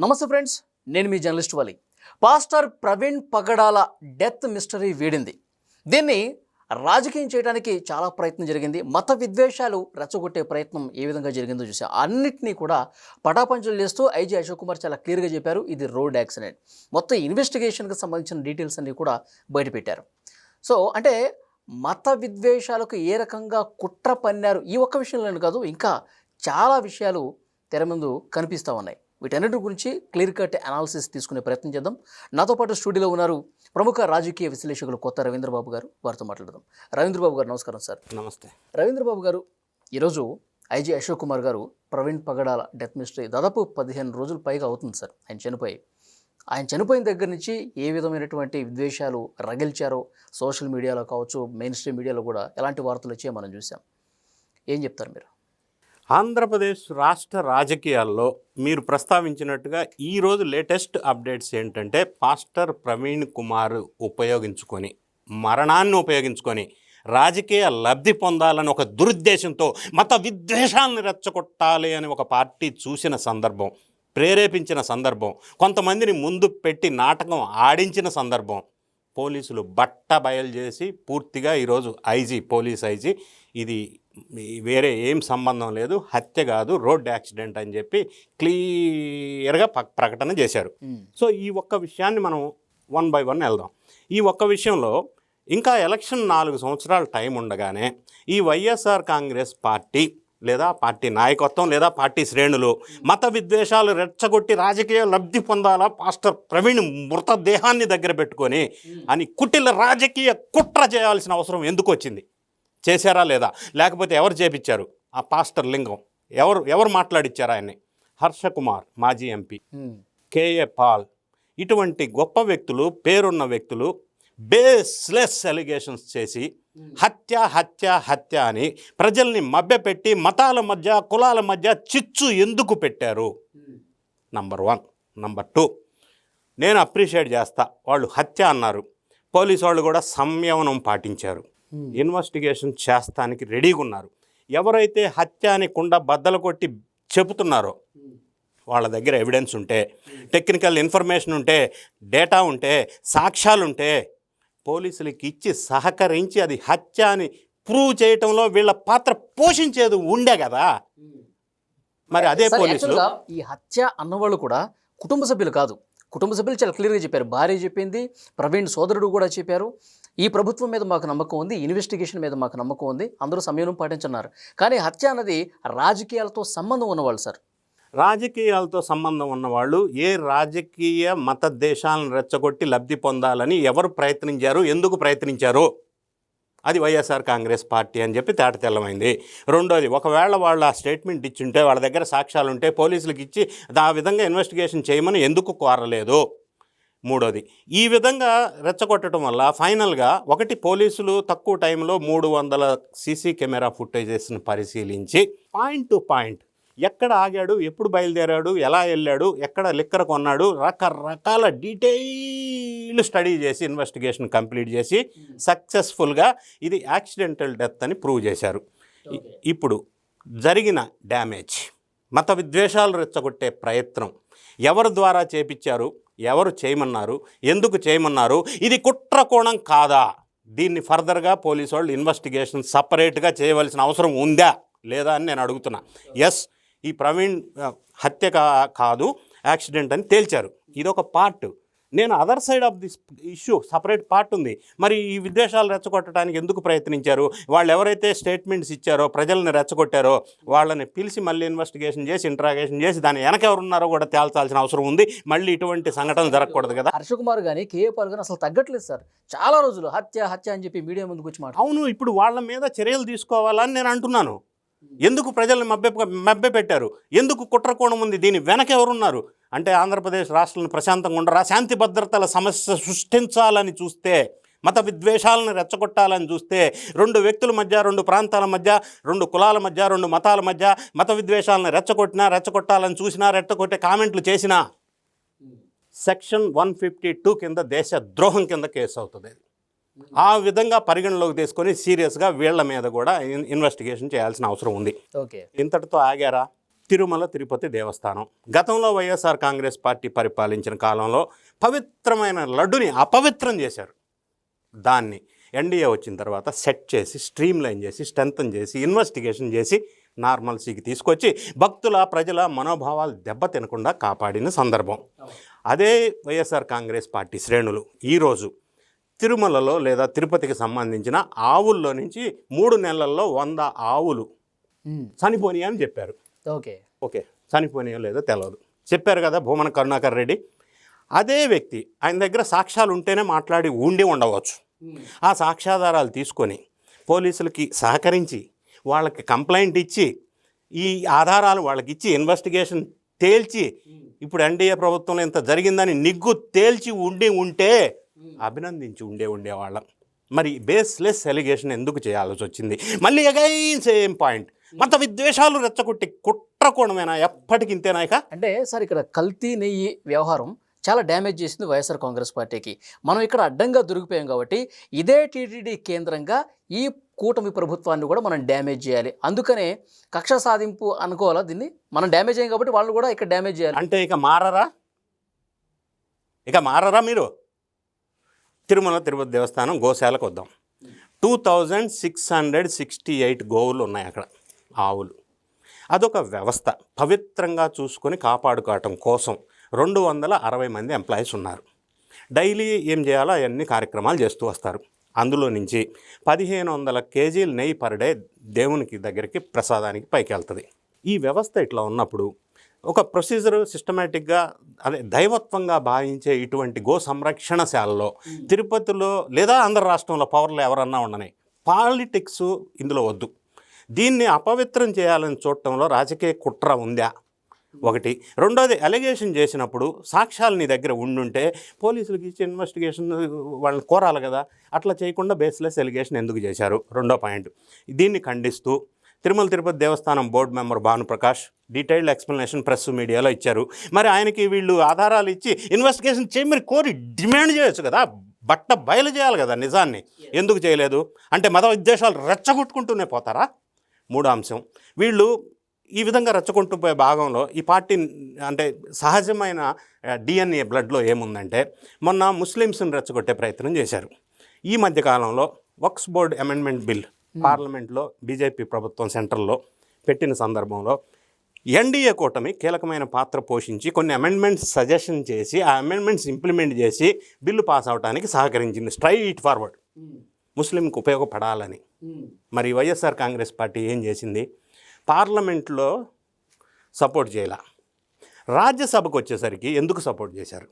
నమస్తే ఫ్రెండ్స్ నేను మీ journalist Vali. Pastor Praveen Pagadala death mystery వీడింది. దీన్ని రాజకీయం చేయడానికి చాలా ప్రయత్నం జరిగింది. మత విద్వేషాలు రెచ్చగొట్టే ప్రయత్నం ఏ విధంగా జరిగిందో చూసా. అన్నిటినీ కూడా పటాపంచలు చేస్తూ ఐజీ అశోక్ కుమార్ చాలా క్లియర్గా చెప్పారు ఇది రోడ్ యాక్సిడెంట్. మొత్తం ఇన్వెస్టిగేషన్కి సంబంధించిన డీటెయిల్స్ అన్నీ కూడా బయటపెట్టారు సో అంటే మత విద్వేషాలకు ఏ రకంగా కుట్ర పన్నారు ఈ ఒక్క విషయంలోనే కాదు ఇంకా చాలా విషయాలు తెర ముందు కనిపిస్తూ ఉన్నాయి. వీటన్నిటి గురించి క్లియర్ కట్ అనాలిసిస్ తీసుకునే ప్రయత్నం చేద్దాం. నాతో పాటు స్టూడియోలో ఉన్నారు ప్రముఖ రాజకీయ విశ్లేషకులు కొత్త రవీంద్రబాబు గారు. వారితో మాట్లాడదాం. రవీంద్రబాబు గారు నమస్కారం సార్. నమస్తే. రవీంద్రబాబు గారు ఈరోజు ఐజీ అశోక్ కుమార్ గారు ప్రవీణ్ పగడాల డెత్ మిస్టరీ దాదాపు పదిహేను రోజుల పైగా అవుతుంది సార్. ఆయన చనిపోయి ఆయన చనిపోయిన దగ్గర నుంచి ఏ విధమైనటువంటి విద్వేషాలు రగిల్చారో సోషల్ మీడియాలో కావచ్చు మెయిన్ స్ట్రీమ్ మీడియాలో కూడా ఎలాంటి వార్తలు వచ్చాయో మనం చూసాం. ఏం చెప్తారు మీరు? ఆంధ్రప్రదేశ్ రాష్ట్ర రాజకీయాల్లో మీరు ప్రస్తావించినట్టుగా ఈరోజు లేటెస్ట్ అప్డేట్స్ ఏంటంటే పాస్టర్ ప్రవీణ్ కుమార్ ఉపయోగించుకొని మరణాన్ని ఉపయోగించుకొని రాజకీయ లబ్ధి పొందాలని ఒక దురుద్దేశంతో మత విద్వేషాన్ని రెచ్చగొట్టాలి అని ఒక పార్టీ చూసిన సందర్భం ప్రేరేపించిన సందర్భం కొంతమందిని ముందు పెట్టి నాటకం ఆడించిన సందర్భం పోలీసులు బట్ట బయలు చేసి పూర్తిగా ఈరోజు ఐజీ పోలీస్ ఐజీ ఇది వేరే ఏం సంబంధం లేదు. హత్య కాదు రోడ్ యాక్సిడెంట్ అని చెప్పి క్లియర్గా ప- ప్రకటన చేశారు. సో ఈ ఒక్క విషయాన్ని మనం వన్ బై వన్ వెళ్దాం. ఈ ఒక్క విషయంలో ఇంకా ఎలక్షన్ నాలుగు సంవత్సరాల టైం ఉండగానే ఈ వైఎస్ఆర్ కాంగ్రెస్ పార్టీ లేదా పార్టీ నాయకత్వం లేదా పార్టీ శ్రేణులు మత విద్వేషాలు రెచ్చగొట్టి రాజకీయ లబ్ధి పొందాలా పాస్టర్ ప్రవీణ్ మృతదేహాన్ని దగ్గర పెట్టుకొని అని కుటిల రాజకీయ కుట్ర చేయాల్సిన అవసరం ఎందుకు వచ్చింది? చేశారా లేదా? లేకపోతే ఎవరు చేపించారు? ఆ పాస్టర్ లింగం. ఎవరు ఎవరు మాట్లాడిచ్చారు ఆయన్ని? హర్షకుమార్ మాజీ ఎంపీ. KA Paul. ఇటువంటి గొప్ప వ్యక్తులు పేరున్న వ్యక్తులు బేస్లెస్ ఎలిగేషన్స్ చేసి హత్య హత్య హత్య అని ప్రజల్ని మభ్యపెట్టి మతాల మధ్య కులాల మధ్య చిచ్చు ఎందుకు పెట్టారు? Number one. Number two. నేను అప్రిషియేట్ చేస్తా. వాళ్ళు హత్య అన్నారు. పోలీసు వాళ్ళు కూడా సంయమనం పాటించారు. ఇన్వెస్టిగేషన్ చేస్తానికి రెడీగా ఉన్నారు ఎవరైతే హత్య అని కుండ బద్దలు కొట్టి చెబుతున్నారో వాళ్ళ దగ్గర ఎవిడెన్స్ ఉంటే టెక్నికల్ ఇన్ఫర్మేషన్ ఉంటే డేటా ఉంటే సాక్ష్యాలు ఉంటే పోలీసులకి ఇచ్చి సహకరించి అది హత్య అని ప్రూవ్ చేయటంలో వీళ్ళ పాత్ర పోషించేది ఉండే కదా. మరి అదే పోలీసులు. ఈ హత్య అన్నవాళ్ళు కూడా కుటుంబ సభ్యులు కాదు. కుటుంబ సభ్యులు చాలా క్లియర్గా చెప్పారు. భార్య చెప్పింది ప్రవీణ్ సోదరుడు కూడా చెప్పారు. ఈ ప్రభుత్వం మీద మాకు నమ్మకం ఉంది ఇన్వెస్టిగేషన్ మీద మాకు నమ్మకం ఉంది అందరూ సంయమనం పాటించున్నారు. కానీ హత్య అన్నది రాజకీయాలతో సంబంధం ఉన్నవాళ్ళు సార్. రాజకీయాలతో సంబంధం ఉన్నవాళ్ళు ఏ రాజకీయ మత దేశాలను రెచ్చగొట్టి లబ్ధి పొందాలని ఎవరు ప్రయత్నించారు ఎందుకు ప్రయత్నించారు? అది వైఎస్ఆర్ కాంగ్రెస్ పార్టీ అని చెప్పి తేట తెల్లమైంది. రెండోది ఒకవేళ వాళ్ళు ఆ స్టేట్మెంట్ ఇచ్చుంటే వాళ్ళ దగ్గర సాక్ష్యాలు ఉంటే పోలీసులకు ఇచ్చి ఆ విధంగా ఇన్వెస్టిగేషన్ చేయమని ఎందుకు కోరలేదు? మూడోది. ఈ విధంగా రెచ్చగొట్టడం వల్ల ఫైనల్గా ఒకటి పోలీసులు తక్కువ టైంలో మూడు వందల సీసీ కెమెరా ఫుటేజెస్ని పరిశీలించి పాయింట్ టు పాయింట్ ఎక్కడ ఆగాడు ఎప్పుడు బయలుదేరాడు ఎలా వెళ్ళాడు ఎక్కడ లిక్కర్ కొన్నాడు రకరకాల డీటెయిల్ స్టడీ చేసి ఇన్వెస్టిగేషన్ కంప్లీట్ చేసి సక్సెస్ఫుల్గా ఇది యాక్సిడెంటల్ డెత్ అని ప్రూవ్ చేశారు. ఇప్పుడు జరిగిన డ్యామేజ్ మత విద్వేషాలు రెచ్చగొట్టే ప్రయత్నం ఎవరి ద్వారా చేపించారు? ఎవరు చేయమన్నారు? ఎందుకు చేయమన్నారు? ఇది కుట్ర కోణం కాదా? దీన్ని ఫర్దర్గా పోలీసు వాళ్ళు ఇన్వెస్టిగేషన్ సపరేట్గా చేయవలసిన అవసరం ఉందా? లేదా అని నేను అడుగుతున్నా. ఎస్ ఈ ప్రవీణ్ హత్య కా కాదు యాక్సిడెంట్ అని తేల్చారు. ఇదొక పార్ట్. నేను other side of this issue separate part ఉంది. మరి ఈ విద్వేషాలు రెచ్చగొట్టడానికి ఎందుకు ప్రయత్నించారు? వాళ్ళు ఎవరైతే స్టేట్మెంట్స్ ఇచ్చారో ప్రజల్ని రెచ్చగొట్టారో వాళ్ళని పిలిచి మళ్ళీ ఇన్వెస్టిగేషన్ చేసి ఇంట్రాగేషన్ చేసి దాని వెనక ఎవరున్నారో కూడా తేల్చాల్సిన అవసరం ఉంది. మళ్ళీ ఇటువంటి సంఘటనలు జరగకూడదు కదా. హర్షకుమార్ కానీ కేఏ పాల్ కానీ అసలు తగ్గట్లేదు సార్. చాలా రోజులు హత్య హత్య అని చెప్పి మీడియా ముందుకు వచ్చి మాట అవును ఇప్పుడు వాళ్ళ మీద చర్యలు తీసుకోవాలని నేను అంటున్నాను. ఎందుకు ప్రజల్ని మభ్య మభ్య పెట్టారు ఎందుకు కుట్రకోణం ఉంది? దీని వెనక ఎవరున్నారు అంటే ఆంధ్రప్రదేశ్ రాష్ట్రాలను ప్రశాంతంగా ఉండరా? శాంతి భద్రతల సమస్య సృష్టించాలని చూస్తే మత విద్వేషాలను రెచ్చగొట్టాలని చూస్తే రెండు వ్యక్తుల మధ్య రెండు ప్రాంతాల మధ్య రెండు కులాల మధ్య రెండు మతాల మధ్య మత విద్వేషాలను రెచ్చగొట్టినా రెచ్చగొట్టాలని చూసినా రెచ్చగొట్టే కామెంట్లు చేసినా సెక్షన్ వన్ ఫిఫ్టీ టూ కింద దేశ ద్రోహం కింద కేసు అవుతుంది. ఆ విధంగా పరిగణలోకి తీసుకొని సీరియస్గా వీళ్ళ మీద కూడా ఇన్- ఇన్వెస్టిగేషన్ చేయాల్సిన అవసరం ఉంది. ఓకే. ఇంతటితో ఆగారా? తిరుమల తిరుపతి దేవస్థానం. గతంలో వైఎస్ఆర్ కాంగ్రెస్ పార్టీ పరిపాలించిన కాలంలో పవిత్రమైన లడ్డుని అపవిత్రం చేశారు. దాన్ని ఎన్డీఏ వచ్చిన తర్వాత సెట్ చేసి స్ట్రీమ్ లైన్ చేసి స్ట్రెంథన్ చేసి ఇన్వెస్టిగేషన్ చేసి నార్మల్సీకి తీసుకొచ్చి భక్తుల ప్రజల మనోభావాలు దెబ్బతినకుండా కాపాడిన సందర్భం. అదే వైఎస్ఆర్ కాంగ్రెస్ పార్టీ శ్రేణులు. ఈరోజు తిరుమలలో లేదా తిరుపతికి సంబంధించిన ఆవుల్లో నుంచి మూడు నెలల్లో వంద ఆవులు చనిపోయినాయి అని చెప్పారు. ఓకే. ఓకే. చనిపోయినాయో లేదో తెలియదు చెప్పారు కదా భూమన కరుణాకర్ రెడ్డి. అదే వ్యక్తి ఆయన దగ్గర సాక్ష్యాలు ఉంటేనే మాట్లాడి ఉండి ఉండవచ్చు. ఆ సాక్ష్యాధారాలు తీసుకొని పోలీసులకి సహకరించి వాళ్ళకి కంప్లైంట్ ఇచ్చి ఈ ఆధారాలు వాళ్ళకి ఇచ్చి ఇన్వెస్టిగేషన్ తేల్చి ఇప్పుడు ఎన్డీఏ ప్రభుత్వంలో ఇంత జరిగిందని నిగ్గు తేల్చి ఉండి ఉంటే అభినందించి ఉండే ఉండేవాళ్ళం. మరి బేస్లెస్ ఎలిగేషన్ ఎందుకు చేయాల్సి వచ్చింది? మళ్ళీ అగైన్ సేమ్ పాయింట్ మత విద్వేషాలు రెచ్చగొట్టి కుట్రకోణమేనా ఎప్పటికి ఇంతేనా ఇక? అంటే సార్ ఇక్కడ కల్తీ నెయ్యి వ్యవహారం చాలా డ్యామేజ్ చేసింది వైఎస్ఆర్ కాంగ్రెస్ పార్టీకి. మనం ఇక్కడ అడ్డంగా దొరికిపోయాం కాబట్టి ఇదే టీటీడీ కేంద్రంగా ఈ కూటమి ప్రభుత్వాన్ని కూడా మనం డ్యామేజ్ చేయాలి. అందుకనే కక్ష సాధింపు అనుకోవాలా దీన్ని? మనం డ్యామేజ్ అయ్యాం కాబట్టి వాళ్ళు కూడా ఇక్కడ డ్యామేజ్ చేయాలి. అంటే ఇక మారరా? ఇక మారరా మీరు? తిరుమల తిరుపతి దేవస్థానం గోశాలకు వద్దాం. Two thousand six hundred sixty eight గోవులు ఉన్నాయి అక్కడ ఆవులు. అదొక వ్యవస్థ. పవిత్రంగా చూసుకొని కాపాడుకోవటం కోసం రెండు వందల అరవై మంది ఎంప్లాయీస్ ఉన్నారు. డైలీ ఏం చేయాలో అవన్నీ కార్యక్రమాలు చేస్తూ వస్తారు. అందులో నుంచి పదిహేను వందల కేజీలు నెయ్యి పర్ డే దేవునికి దగ్గరికి ప్రసాదానికి పైకి వెళ్తుంది ఈ వ్యవస్థ ఇట్లా ఉన్నప్పుడు ఒక ప్రొసీజర్ సిస్టమేటిక్గా అదే దైవత్వంగా భావించే ఇటువంటి గో సంరక్షణశాలలో తిరుపతిలో లేదా ఆంధ్ర రాష్ట్రంలో పవర్లో ఎవరన్నా ఉండని పాలిటిక్స్ ఇందులో వద్దు. దీన్ని అపవిత్రం చేయాలని చూడటంలో రాజకీయ కుట్ర ఉందా? ఒకటి. రెండోది అలిగేషన్ చేసినప్పుడు సాక్ష్యాలు నీ దగ్గర ఉండుంటే పోలీసులకి ఇచ్చి ఇన్వెస్టిగేషన్ వాళ్ళని కోరాలి కదా. అట్లా చేయకుండా బేస్లెస్ ఎలిగేషన్ ఎందుకు చేశారు? రెండో పాయింట్. దీన్ని ఖండిస్తూ Tirumala Tirupati Devasthanam board member Bhanuprakash detailed explanation press మీడియాలో ఇచ్చారు. మరి ఆయనకి వీళ్ళు ఆధారాలు ఇచ్చి ఇన్వెస్టిగేషన్ చేయమని కోరి డిమాండ్ చేయొచ్చు కదా? బట్ట బయలు చేయాలి కదా నిజాన్ని. ఎందుకు చేయలేదు? అంటే మత ఉద్దేశాలు రెచ్చగొట్టుకుంటూనే పోతారా? మూడో అంశం వీళ్ళు ఈ విధంగా రెచ్చగొంటూ పోయే భాగంలో ఈ పార్టీ అంటే సహజమైన డిఎన్ఏ బ్లడ్లో ఏముందంటే మొన్న ముస్లిమ్స్ని రెచ్చగొట్టే ప్రయత్నం చేశారు. ఈ మధ్యకాలంలో వక్స్ బోర్డ్ అమెండ్మెంట్ బిల్ పార్లమెంట్లో బీజేపీ ప్రభుత్వం సెంట్రల్లో పెట్టిన సందర్భంలో ఎన్డీఏ కూటమి కీలకమైన పాత్ర పోషించి కొన్ని అమెండ్మెంట్స్ సజెషన్ చేసి ఆ అమెండ్మెంట్స్ ఇంప్లిమెంట్ చేసి బిల్లు పాస్ అవడానికి సహకరించింది. Straight forward ముస్లింకి ఉపయోగపడాలని. మరి వైఎస్ఆర్ కాంగ్రెస్ పార్టీ ఏం చేసింది? పార్లమెంట్లో సపోర్ట్ చేయాల. రాజ్యసభకు వచ్చేసరికి ఎందుకు సపోర్ట్ చేశారు?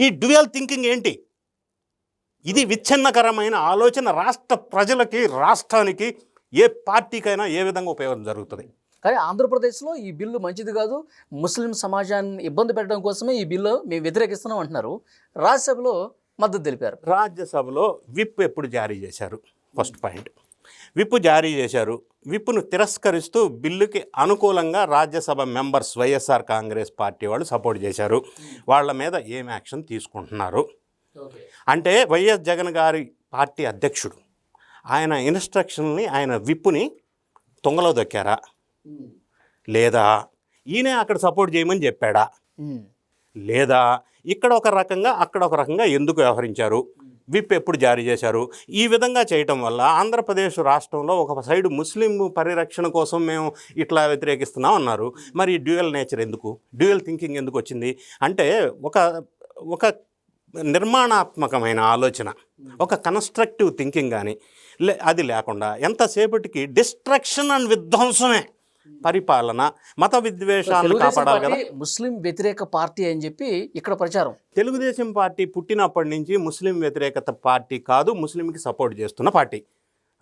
ఈ డ్యూయల్ థింకింగ్ ఏంటి? ఇది విచ్ఛిన్నకరమైన ఆలోచన రాష్ట్ర ప్రజలకి రాష్ట్రానికి ఏ పార్టీకైనా ఏ విధంగా ఉపయోగం జరుగుతుంది? కానీ ఆంధ్రప్రదేశ్లో ఈ బిల్లు మంచిది కాదు. ముస్లిం సమాజాన్ని ఇబ్బంది పెట్టడం కోసమే ఈ బిల్లు మేము వ్యతిరేకిస్తున్నాం అంటున్నారు. రాజ్యసభలో మద్దతు తెలిపారు. రాజ్యసభలో విప్ ఎప్పుడు జారీ చేశారు? ఫస్ట్ పాయింట్ విప్ జారీ చేశారు. విప్ను తిరస్కరిస్తూ బిల్లుకి అనుకూలంగా Rajya Sabha members YSR Congress party వాళ్ళు సపోర్ట్ చేశారు. వాళ్ళ మీద ఏం యాక్షన్ తీసుకుంటున్నారు? అంటే వైఎస్ జగన్ గారి పార్టీ అధ్యక్షుడు. ఆయన ఇన్స్ట్రక్షన్ని ఆయన విప్పుని తొంగలో దొక్కారా? లేదా ఈయనే అక్కడ సపోర్ట్ చేయమని చెప్పాడా? లేదా ఇక్కడ ఒక రకంగా అక్కడ ఒక రకంగా ఎందుకు వ్యవహరించారు? విప్ ఎప్పుడు జారీ చేశారు? ఈ విధంగా చేయటం వల్ల ఆంధ్రప్రదేశ్ రాష్ట్రంలో ఒక సైడు ముస్లిం పరిరక్షణ కోసం మేము ఇట్లా వ్యతిరేకిస్తున్నాం అన్నారు. మరి డ్యూయల్ నేచర్ ఎందుకు? డ్యూయల్ థింకింగ్ ఎందుకు వచ్చింది? అంటే ఒక ఒక నిర్మాణాత్మకమైన ఆలోచన ఒక కన్స్ట్రక్టివ్ థింకింగ్ కానీ లే అది లేకుండా ఎంతసేపటికి డిస్ట్రక్షన్ అండ్ విధ్వంసమే. పరిపాలన మత విద్వేషాలను కాపాడాలి కదా. ముస్లిం వ్యతిరేక పార్టీ అని చెప్పి ఇక్కడ ప్రచారం. తెలుగుదేశం పార్టీ పుట్టినప్పటి నుంచి ముస్లిం వ్యతిరేకత పార్టీ కాదు ముస్లింకి సపోర్ట్ చేస్తున్న పార్టీ.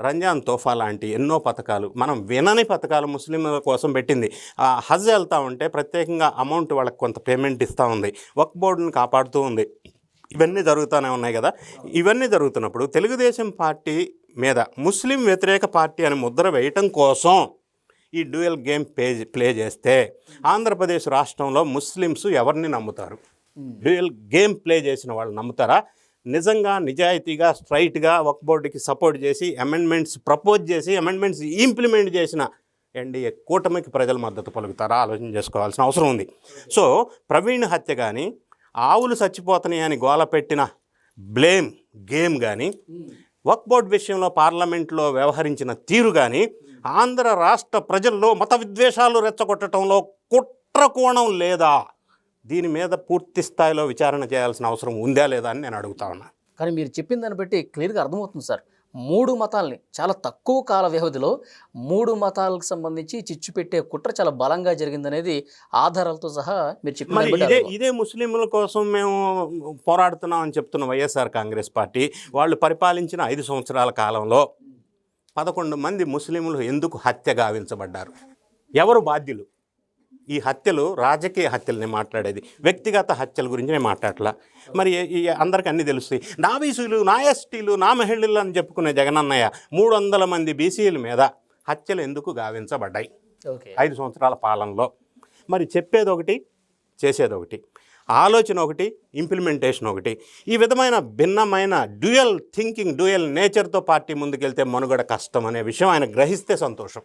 రంజాన్ తోఫా లాంటి ఎన్నో పథకాలు మనం వినని పథకాలు ముస్లింల కోసం పెట్టింది. ఆ హజ్ వెళ్తా ఉంటే ప్రత్యేకంగా అమౌంట్ వాళ్ళకి కొంత పేమెంట్ ఇస్తూ ఉంది. వక్ బోర్డుని కాపాడుతూ ఉంది. ఇవన్నీ జరుగుతూనే ఉన్నాయి కదా. ఇవన్నీ జరుగుతున్నప్పుడు తెలుగుదేశం పార్టీ మీద ముస్లిం వ్యతిరేక పార్టీ అని ముద్ర వేయటం కోసం ఈ డ్యూయల్ గేమ్ ప్లే ప్లే చేస్తే ఆంధ్రప్రదేశ్ రాష్ట్రంలో ముస్లిమ్స్ ఎవరిని నమ్ముతారు? డ్యూయల్ గేమ్ ప్లే చేసిన వాళ్ళు నమ్ముతారా? నిజంగా నిజాయితీగా స్ట్రైట్గా ఒక బోర్డుకి సపోర్ట్ చేసి అమెండ్మెంట్స్ ప్రపోజ్ చేసి అమెండ్మెంట్స్ ఇంప్లిమెంట్ చేసిన ఎన్డీఏ కూటమికి ప్రజల మద్దతు పలుకుతారా? ఆలోచన చేసుకోవాల్సిన అవసరం ఉంది. సో ప్రవీణ్ హత్య కానీ ఆవులు చచ్చిపోతున్నాయని గోల పెట్టిన బ్లేమ్ గేమ్ కానీ వక్ బోర్డ్ విషయంలో పార్లమెంట్లో వ్యవహరించిన తీరు కానీ ఆంధ్ర రాష్ట్ర ప్రజల్లో మత విద్వేషాలు రెచ్చగొట్టడంలో కుట్ర కోణం లేదా? దీని మీద పూర్తి స్థాయిలో విచారణ చేయాల్సిన అవసరం ఉందా లేదా అని నేను అడుగుతా ఉన్నా. కానీ మీరు చెప్పిన దాన్ని బట్టి క్లియర్గా అర్థమవుతుంది సార్. మూడు మతాల్ని చాలా తక్కువ కాల వ్యవధిలో మూడు మతాలకు సంబంధించి చిచ్చు పెట్టే కుట్ర చాలా బలంగా జరిగిందనేది ఆధారాలతో సహా మీరు చెప్పిన అర్థమవుతుంది. ఇదే ముస్లింల కోసం మేము పోరాడుతున్నాం అని చెప్తున్న వైఎస్ఆర్ కాంగ్రెస్ పార్టీ వాళ్ళు పరిపాలించిన ఐదు సంవత్సరాల కాలంలో పదకొండు మంది ముస్లింలు ఎందుకు హత్య గావించబడ్డారు ఎవరు బాధ్యులు ఈ హత్యలు రాజకీయ హత్యలని మాట్లాడేది. వ్యక్తిగత హత్యల గురించి నేను మాట్లాడలా. మరి ఈ- అందరికీ అన్నీ తెలుస్తాయి. నా బీసీలు నా ఎస్టీలు నా మహిళలు అని చెప్పుకునే జగనన్నయ్య మూడు వందల మంది బీసీల మీద హత్యలు ఎందుకు గావించబడ్డాయి? ఓకే. ఐదు సంవత్సరాల పాలనలో. మరి చెప్పేది ఒకటి చేసేది ఒకటి ఆలోచన ఒకటి ఇంప్లిమెంటేషన్ ఒకటి ఈ విధమైన భిన్నమైన డ్యూయల్ థింకింగ్ డ్యూయల్ నేచర్తో పార్టీ ముందుకెళ్తే మనుగడ కష్టం అనే విషయం ఆయన గ్రహిస్తే సంతోషం.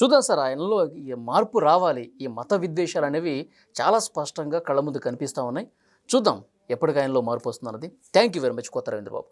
చూద్దాం సార్ ఆయనలో ఈ మార్పు రావాలి ఈ మత విద్వేషాలు అనేవి చాలా స్పష్టంగా కళ్ళ ముందు కనిపిస్తూ ఉన్నాయి. చూద్దాం ఎప్పటికీ ఆయనలో మార్పు వస్తున్నది థ్యాంక్ యూ వెరీ మచ్ కొత్త రవీంద్రబాబు.